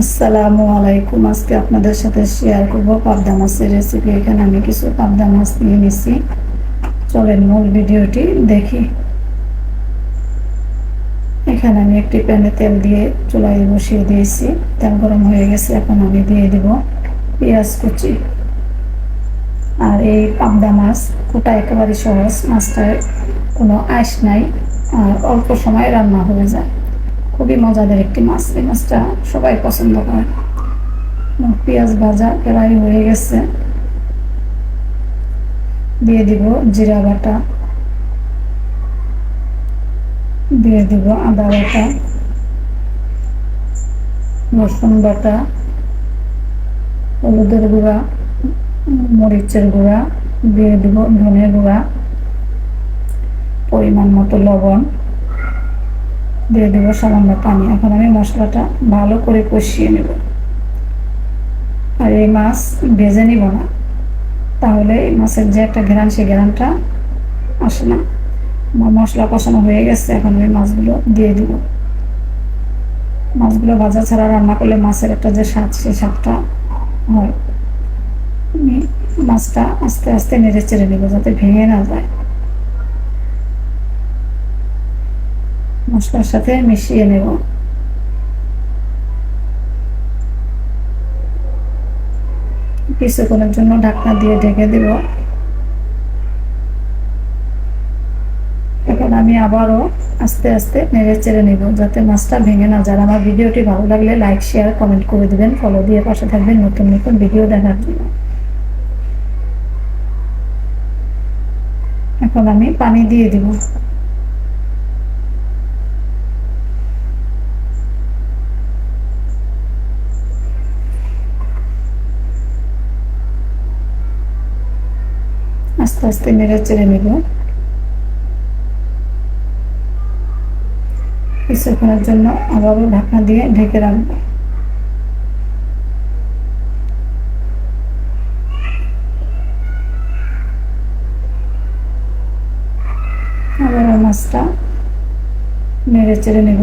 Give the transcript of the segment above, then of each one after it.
আসসালামু আলাইকুম। আজকে আপনাদের সাথে শেয়ার করব পাবদা মাছের রেসিপি এখানে আমি কিছু পাবদা মাছ নিয়ে নিছি। চলেন মূল ভিডিওটি দেখি। এখানে আমি একটি প্যানে তেল দিয়ে চুলায় বসিয়ে দিয়েছি। তেল গরম হয়ে গেছে, এখন আমি দিয়ে দিব পেঁয়াজ কুচি। আর এই পাবদা মাছ কোটা একেবারে সহজ। মাছটার কোনো আইস নাই, আর অল্প সময় রান্না হয়ে যায়। খুবই মজাদার একটি মাছ। এই মাছটা সবাই পছন্দ করে। পেঁয়াজ ভাজা প্রায় হয়ে গেছে। দিয়ে দিব জিরা বাটা। দিয়ে দিব আদা বাটা। রসুন বাটা। হলুদের গুঁড়া। মরিচের গুঁড়া। দিয়ে দিব ধনের গুঁড়া। পরিমাণ মতো লবণ। দিয়ে দেবো সামান্য পানি। এখন আমি মশলাটা ভালো করে কষিয়ে নেব। আর এই মাছ ভেজে নিব না। তাহলে এই মাছের যে একটা ঘেরান সেই ঘেরানটা আসে না। মশলা কষানো হয়ে গেছে, এখন আমি মাছগুলো দিয়ে দিব। মাছগুলো ভাজা ছাড়া রান্না করলে মাছের একটা যে স্বাদ, সেই স্বাদটা হয়। মাছটা আস্তে আস্তে নেড়ে চেড়ে নেব, যাতে ভেঙে না যায়। মশলার সাথে মিশিয়ে নেব। কিছুক্ষণের জন্য ঢাকনা দিয়ে ঢেকে দেব। এখন আমি আবারও আস্তে আস্তে নেড়ে চেড়ে নেব যাতে মাছটা ভেঙে না যায়। আমার ভিডিওটি ভালো লাগলে লাইক, শেয়ার, কমেন্ট করে দিবেন। ফলো দিয়ে পাশে থাকবেন নতুন নতুন ভিডিও দেখার জন্য। এখন আমি পানি দিয়ে দিব। আস্তে আস্তে নেড়ে চেড়ে নেব। কিছুক্ষণের জন্য আবারও ঢাকনা দিয়ে ঢেকে রাখব। মাছটা নেড়ে চেড়ে নেব।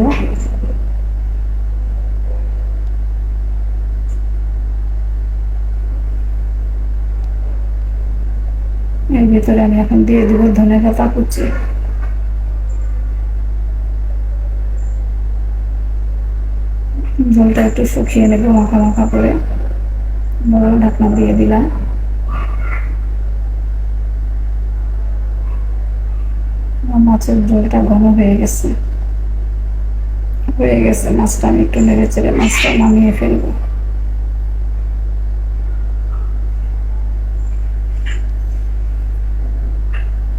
এর ভেতরে আমি এখন দিয়ে দিব ধনে পাতা কুচি। জলটা একটু শুকিয়ে নেব মাখা মাখা করে। বড় ঢাকনা দিয়ে দিলাম। মাছের জলটা ঘন হয়ে গেছে। হয়ে গেছে, মাছটা আমি একটু নেড়ে চেড়ে মাছটা নামিয়ে ফেলব।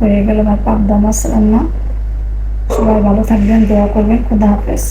হয়ে গেল আমার পাবদা মাছ সবাই ভালো থাকবেন দোয়া করবেন খুদা হাফেজ।